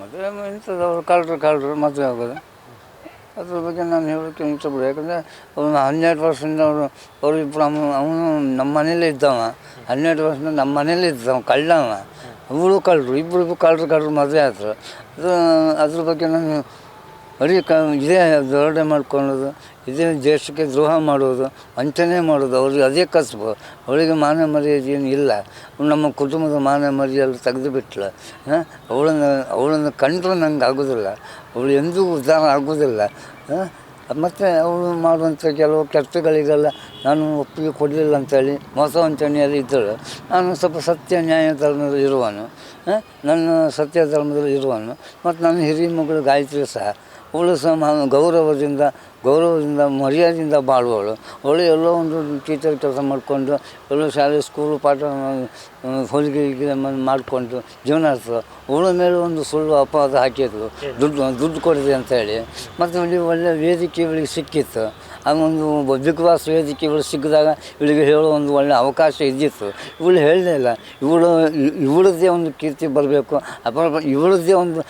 ಮದುವೆ ಇಂಥದ್ದು ಅವ್ರು ಕಳ್ಳರು ಕಳ್ಳರು ಮದುವೆ ಆಗೋದು. ಅದ್ರ ಬಗ್ಗೆ ನಾನು ಹೇಳೋಕ್ಕೆ ಇಷ್ಟಪಡ ಯಾಕಂದರೆ ಅವನು ಹನ್ನೆರಡು ವರ್ಷದಿಂದ ಅವರು ಅವರು ಇಬ್ಬರು ಅವನು ನಮ್ಮ ಮನೇಲೇ ಇದ್ದವ. ಹನ್ನೆರಡು ವರ್ಷದಿಂದ ನಮ್ಮ ಮನೇಲೇ ಇದ್ದವ ಕಳ್ಳವ. ಅವಳು ಕಳ್ಳರು ಇಬ್ಬರು ಇಬ್ಬರು ಕಳ್ಳರು ಕಳ್ಳರು ಮದುವೆ ಆದರು. ಅದು, ಅದ್ರ ಬಗ್ಗೆ ನಾನು ಬರೀ ಕ, ಇದೇ ದೊರಡೆ ಮಾಡ್ಕೊಳ್ಳೋದು, ಇದೇ ದೇಶಕ್ಕೆ ದ್ರೋಹ ಮಾಡೋದು ವಂಚನೆ ಮಾಡೋದು, ಅವ್ರಿಗೆ ಅದೇ ಕಸಬು. ಅವಳಿಗೆ ಮಾನ ಮರ್ಯಾದೆ ಏನು ಇಲ್ಲ. ನಮ್ಮ ಕುಟುಂಬದ ಮಾನ ಮರ್ಯಾದೆ ತೆಗೆದು ಬಿಟ್ಲು ಹಾಂ? ಅವಳನ್ನು ಅವಳನ್ನು ಕಂಡ್ರೆ ನಂಗೆ ಆಗೋದಿಲ್ಲ. ಅವಳು ಎಂದೂ ಉದ್ಧಾರ ಆಗೋದಿಲ್ಲ. ಮತ್ತು ಅವಳು ಮಾಡುವಂಥ ಕೆಲವು ಕೆಲಸಗಳಿಗೆಲ್ಲ ನಾನು ಒಪ್ಪಿಗೆ ಕೊಡಲಿಲ್ಲ ಅಂತೇಳಿ ಮೋಸ ವಂಚನೆಯಲ್ಲಿ ಇದ್ದಳು ನಾನು ಸ್ವಲ್ಪ ಸತ್ಯ ನ್ಯಾಯ ಧರ್ಮದಲ್ಲಿ ಇರುವನು ನನ್ನ ಸತ್ಯ ಧರ್ಮದಲ್ಲಿ ಇರುವನು, ಮತ್ತು ನನ್ನ ಹಿರಿಯ ಮಗಳು ಗಾಯತ್ರಿ ಸಹ. ಅವಳು ಸಹ ಗೌರವದಿಂದ ಗೌರವದಿಂದ, ಮರ್ಯಾದೆಯಿಂದ ಬಾಳುವಳು. ಅವಳು ಎಲ್ಲೋ ಒಂದು ಟೀಚರ್ ಕೆಲಸ ಮಾಡಿಕೊಂಡು, ಎಲ್ಲೋ ಶಾಲೆ ಸ್ಕೂಲು ಪಾಠ ಹೊಲಿಗೆ ಮಾಡಿಕೊಂಡು ಜೀವನ ನಡೆಸ್ತಳು ಅವಳ ಮೇಲೆ ಒಂದು ಸುಳ್ಳು ಅಪವಾದ ಹಾಕಿದ್ರು ದುಡ್ಡು ದುಡ್ಡು ಕೊಡಿದೆ ಅಂತ ಹೇಳಿ ಮತ್ತು ಇಲ್ಲಿ ಒಳ್ಳೆ ವೇದಿಕೆಗಳಿಗೆ ಸಿಕ್ಕಿತ್ತು. ಬಿಗ್ ಬಾಸ್ ವೇದಿಕೆ ಇವಳು ಸಿಕ್ಕಿದಾಗ ಇವಳಿಗೆ ಹೇಳೋ ಒಂದು ಒಳ್ಳೆ ಅವಕಾಶ ಇದ್ದಿತ್ತು. ಇವಳು ಹೇಳಲೇ ಇಲ್ಲ. ಇವಳು, ಇವಳದ್ದೇ ಒಂದು ಕೀರ್ತಿ ಬರಬೇಕು. ಅಪರ ಇವಳದ್ದೇ ಒಂದು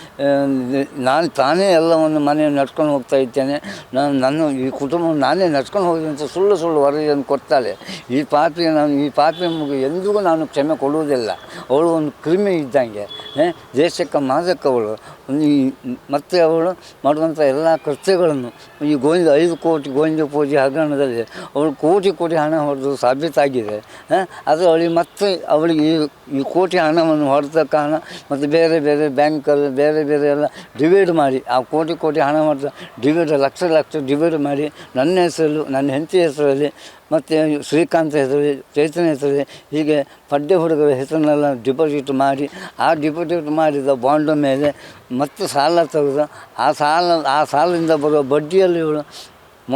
ನಾನು ತಾನೇ ಒಂದು ಮನೆ ನಡ್ಕೊಂಡು ಹೋಗ್ತಾ ಇದ್ದೇನೆ. ನಾನು, ನನ್ನ ಈ ಕುಟುಂಬ ನಾನೇ ನಡ್ಕೊಂಡು ಹೋಗಿದೆ ಅಂತ ಸುಳ್ಳು ಸುಳ್ಳು ವರದಿಯನ್ನು ಕೊಡ್ತಾಳೆ. ಈ ಪಾಪಿಗೆ ನಾನು ಈ ಮಗು ಎಂದಿಗೂ ನಾನು ಕ್ಷಮೆ ಕೊಡುವುದಿಲ್ಲ. ಅವಳು ಒಂದು ಕ್ರಿಮಿ ಇದ್ದಂಗೆ. ದೇಶಕ್ಕೆ ಮಾದಕವಳು ಒಂದು ಈ ಮತ್ತೆ ಅವಳು ಮಾಡುವಂಥ ಎಲ್ಲ ಕೃತ್ಯಗಳನ್ನು ಈ ಗೋವಿಂದ ಐದು ಕೋಟಿ ಗೋವಿಂದ ಪೂಜೆ ಹಗರಣದಲ್ಲಿ ಅವಳು ಕೋಟಿ ಕೋಟಿ ಹಣ ಹೊಡೆದು ಸಾಬೀತಾಗಿದೆ. ಅದು ಅವಳಿಗೆ ಮತ್ತೆ ಅವಳಿಗೆ ಈ ಈ ಕೋಟಿ ಹಣವನ್ನು ಹೊಡೆದ ಕಾರಣ ಮತ್ತು ಬೇರೆ ಬೇರೆ ಬ್ಯಾಂಕಲ್ಲಿ ಬೇರೆ ಬೇರೆ ಎಲ್ಲ ಡಿವೈಡ್ ಮಾಡಿ, ಆ ಕೋಟಿ ಕೋಟಿ ಹಣ ಹೊಡೆದ ಡಿವೈಡ್ ಲಕ್ಷ ಲಕ್ಷ ಡಿವೈಡ್ ಮಾಡಿ ನನ್ನ ಹೆಸರು ನನ್ನ ಹೆಂಡತಿ ಹೆಸರಲ್ಲಿ ಮತ್ತು ಶ್ರೀಕಾಂತ್ ಹೆಸರಲ್ಲಿ, ಚೈತನ್ಯ ಹೆಸರಲ್ಲಿ ಹೀಗೆ ಪಡ್ಡೆ ಹುಡುಗರ ಹೆಸರನ್ನೆಲ್ಲ ಡಿಪಾಸಿಟ್ ಮಾಡಿ, ಆ ಡಿಪಾಸಿಟ್ ಮಾಡಿದ ಬಾಂಡ್ ಮೇಲೆ ಮತ್ತೆ ಸಾಲ ತೆಗೆದು ಆ ಸಾಲ, ಆ ಸಾಲದಿಂದ ಬರುವ ಬಡ್ಡಿಯಲ್ಲಿ ಇವಳು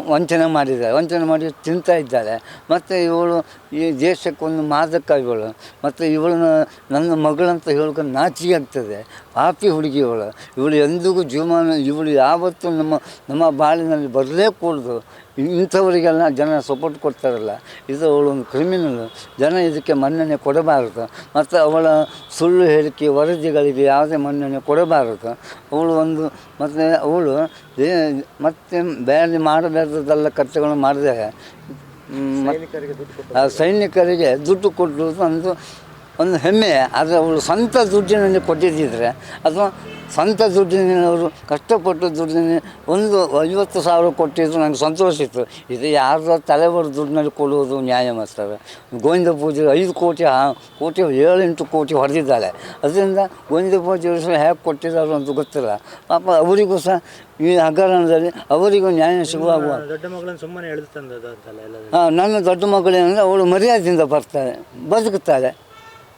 ವಂಚನೆ ಮಾಡಿದ್ದಾರೆ. ವಂಚನೆ ಮಾಡಿ ತಿಂತಾ ಇದ್ದಾರೆ. ಮತ್ತು ಇವಳು ಈ ದೇಶಕ್ಕೊಂದು ಮಾದಕ ಇವಳು ಮತ್ತು ಇವಳನ್ನ ನನ್ನ ಮಗಳಂತ ಹೇಳ್ಕೊಂಡು ನಾಚಿಕೆ ಆಗ್ತದೆ ಪಾಪಿ ಹುಡುಗಿ ಇವಳು. ಇವಳು ಎಂದಿಗೂ ಜೀವಮಾನ, ಇವಳು ಯಾವತ್ತೂ ನಮ್ಮ ನಮ್ಮ ಬಾಳಿನಲ್ಲಿ ಬರಲೇ ಕೂಡದು. ಇಂಥವರಿಗೆಲ್ಲ ಜನ ಸಪೋರ್ಟ್ ಕೊಡ್ತಾರಲ್ಲ. ಇದು ಒಂದು ಕ್ರಿಮಿನಲ್ ಜನ ಇದಕ್ಕೆ ಮನ್ನಣೆ ಕೊಡಬಾರದು. ಮತ್ತು ಅವಳ ಸುಳ್ಳು ಹೇಳಿಕೆ ವರದಿಗಳಿಗೆ ಯಾವುದೇ ಮನ್ನಣೆ ಕೊಡಬಾರದು. ಅವಳು ಒಂದು ಮತ್ತು ಅವಳು ಏ ಮತ್ತೆ ಬೇರೆ ಮಾಡಬಾರ್ದಲ್ಲ ಕರ್ತವ್ಯಗಳನ್ನು ಮಾಡಿದಾಗ ಸೈನಿಕರಿಗೆ ದುಡ್ಡು ಕೊಟ್ಟರು ಒಂದು ಒಂದು ಹೆಮ್ಮೆ ಆದರೆ ಅವಳು ಸ್ವಂತ ದುಡ್ಡಿನಲ್ಲಿ ಕೊಟ್ಟಿದ್ದಿದ್ರೆ ಅಥವಾ ಸ್ವಂತ ದುಡ್ಡಿನಲ್ಲಿ ಅವರು ಕಷ್ಟಪಟ್ಟು ದುಡ್ಡಿನ ಒಂದು ಐವತ್ತು ಸಾವಿರ ಕೊಟ್ಟಿದ್ರು ನನಗೆ ಸಂತೋಷ ಇತ್ತು. ಇದು ಯಾರ ತಲೆಬರ ದುಡ್ಡಿನಲ್ಲಿ ಕೊಡುವುದು ನ್ಯಾಯ ಮಾಡ್ತಾರೆ ಗೋವಿಂದ ಪೂಜೆ ಐದು ಕೋಟಿ ಆ- ಕೋಟಿ ಏಳೆಂಟು ಎಂಟು ಕೋಟಿ ಹೊಡೆದಿದ್ದಾಳೆ. ಅದರಿಂದ ಗೋವಿಂದ ಪೂಜೆ ಹೇಗೆ ಕೊಟ್ಟಿದ್ದಾರೆ ಅಂತ ಗೊತ್ತಿಲ್ಲ. ಪಾಪ ಅವರಿಗೂ ಸಹ ಈ ಹಗರಣದಲ್ಲಿ ಅವರಿಗೂ ನ್ಯಾಯ ಸಿಗುವಾಗ ಹಾಂ ನನ್ನ ದೊಡ್ಡ ಮಗಳೇನಂದರೆ ಅವಳು ಮರ್ಯಾದೆಯಿಂದ ಬರ್ತಾಳೆ ಬದುಕುತ್ತಾಳೆ.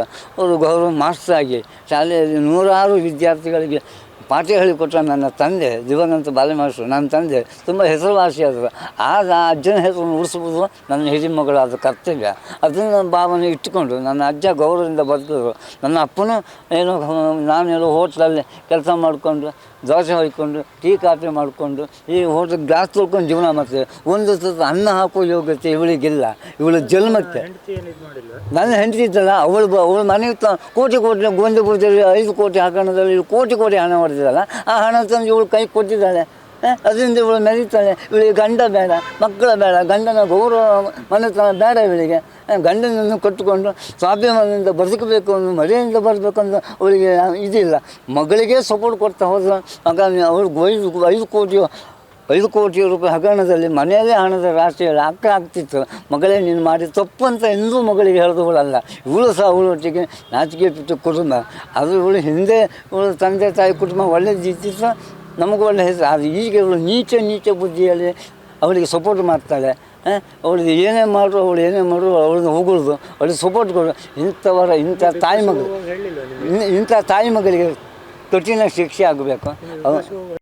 ಅವರು ಗೌರವ ಮಾಸ್ಟರ್ ಆಗಿ ಶಾಲೆಯಲ್ಲಿ ನೂರಾರು ವಿದ್ಯಾರ್ಥಿಗಳಿಗೆ ಪಾಠ ಹೇಳಿಕೊಟ್ಟ ನನ್ನ ತಂದೆ, ದಿವಂಗತ ಬಾಲ್ಯ ಮಾಸ್ಟ್ರು, ನನ್ನ ತಂದೆ ತುಂಬ ಹೆಸರುವಾಸಿಯಾದರು. ಆಗ ಆ ಅಜ್ಜನ ಹೆಸರನ್ನು ಉಳಿಸುವುದು ನನ್ನ ಹಿರಿಮಗಳಾದ ಕರ್ತವ್ಯ. ಅದನ್ನು ಭಾವನೆ ಇಟ್ಟುಕೊಂಡು ನನ್ನ ಅಜ್ಜ ಗೌರವದಿಂದ ಬದುಕಿದ್ರು. ನನ್ನ ಅಪ್ಪನೂ ಏನೋ ನಾನೆಲ್ಲೋ ಹೋಟ್ಲಲ್ಲಿ ಕೆಲಸ ಮಾಡಿಕೊಂಡು ದೋಸೆ ಹೊಯ್ಕೊಂಡು ಟೀ, ಕಾಫಿ ಮಾಡಿಕೊಂಡು, ಈ ಹೋಟ್ಲ್ ಗ್ಲಾಸ್ ತೊಳ್ಕೊಂಡು ಜೀವನ ಮಾಡ್ತೇವೆ ಒಂದು ತುತ್ತು ಅನ್ನ ಹಾಕೋ ಯೋಗ್ಯತೆ ಇವಳಿಗಿಲ್ಲ. ಇವಳು ಜನ್ಮಕ್ಕೆ. ನನ್ನ ಹೆಂಡತಿ ಇದ್ದಲ್ಲ, ಅವಳು ಅವಳು ಮನೆ ಕೋಟಿ ಕೋಟಿ ಗೊಂದು ಕೋಟಿ, ಐದು ಕೋಟಿ ಹಗರಣದಲ್ಲಿ ಇವಳು ಕೋಟಿ ಕೋಟಿ ಹಣ ಹೊಡೆದಿದ್ದಲ್ಲ ಆ ಹಣ ತಂದು ಇವಳು ಕೈ ಕೊಟ್ಟಿದ್ದಾಳೆ. ಅದರಿಂದ ಇವಳು ಮೆರೀತಾಳೆ. ಇವಳಿಗೆ ಗಂಡ ಬೇಡ, ಮಕ್ಕಳ ಬೇಡ, ಗಂಡನ ಗೌರವ, ಮನೆತನ ಬೇಡ ಇವಳಿಗೆ. ಗಂಡನನ್ನು ಕಟ್ಟಿಕೊಂಡು ಸ್ವಾಭಿಮಾನದಿಂದ ಬದುಕಬೇಕು ಅನ್ನೋ ಮರೆಯಿಂದ ಬರಬೇಕು ಅಂತ ಅವಳಿಗೆ ಇದಿಲ್ಲ. ಮಗಳಿಗೆ ಸಪೋರ್ಟ್ ಕೊಡ್ತಾ ಹೋದ್ರೆ ಮಗ ಅವಳು ಐದು ಐದು ಕೋಟಿ ಐದು ಕೋಟಿ ರೂಪಾಯಿ ಹಗರಣದಲ್ಲಿ ಮನೆಯಲ್ಲೇ ಹಣದ ರಾಷ್ಟ್ರೀಯ ಅಕ್ಕ ಆಗ್ತಿತ್ತು ಮಗಳೇ, ನೀನು ಮಾಡಿ ತಪ್ಪು ಅಂತ ಎಂದೂ ಮಗಳಿಗೆ ಹೇಳಿದವಳಲ್ಲ. ಇವಳು ಸಹ ಅವಳೊಟ್ಟಿಗೆ ನಾಚಿಕೆ ಬಿಟ್ಟು ಕುಟುಂಬ. ಅದು ಇವಳು ಹಿಂದೆ, ಇವಳು ತಂದೆ, ತಾಯಿ ಕುಟುಂಬ ಒಳ್ಳೆದಿದ್ದಿತ್ತು ನಮಗೂ ಒಳ್ಳೆ ಹೆಸರು. ಆದರೆ ಈಗ ಅವಳು ನೀಚ ನೀಚ ಬುದ್ಧಿಯಲ್ಲಿ ಅವಳಿಗೆ ಸಪೋರ್ಟ್ ಮಾಡ್ತಾಳೆ ಅವಳಿಗೆ ಏನೇ ಮಾಡು ಅವಳು ಏನೇ ಮಾಡು ಅವಳನ್ನು ಹೋಗುದು ಅವಳಿಗೆ ಸಪೋರ್ಟ್ ಕೊಡು. ಇಂಥವರ ಇಂಥ ತಾಯಿ ಮಗಳು ಇಂಥ ತಾಯಿ ಮಗಳಿಗೆ ಕಠಿಣ ಶಿಕ್ಷೆ ಆಗಬೇಕು.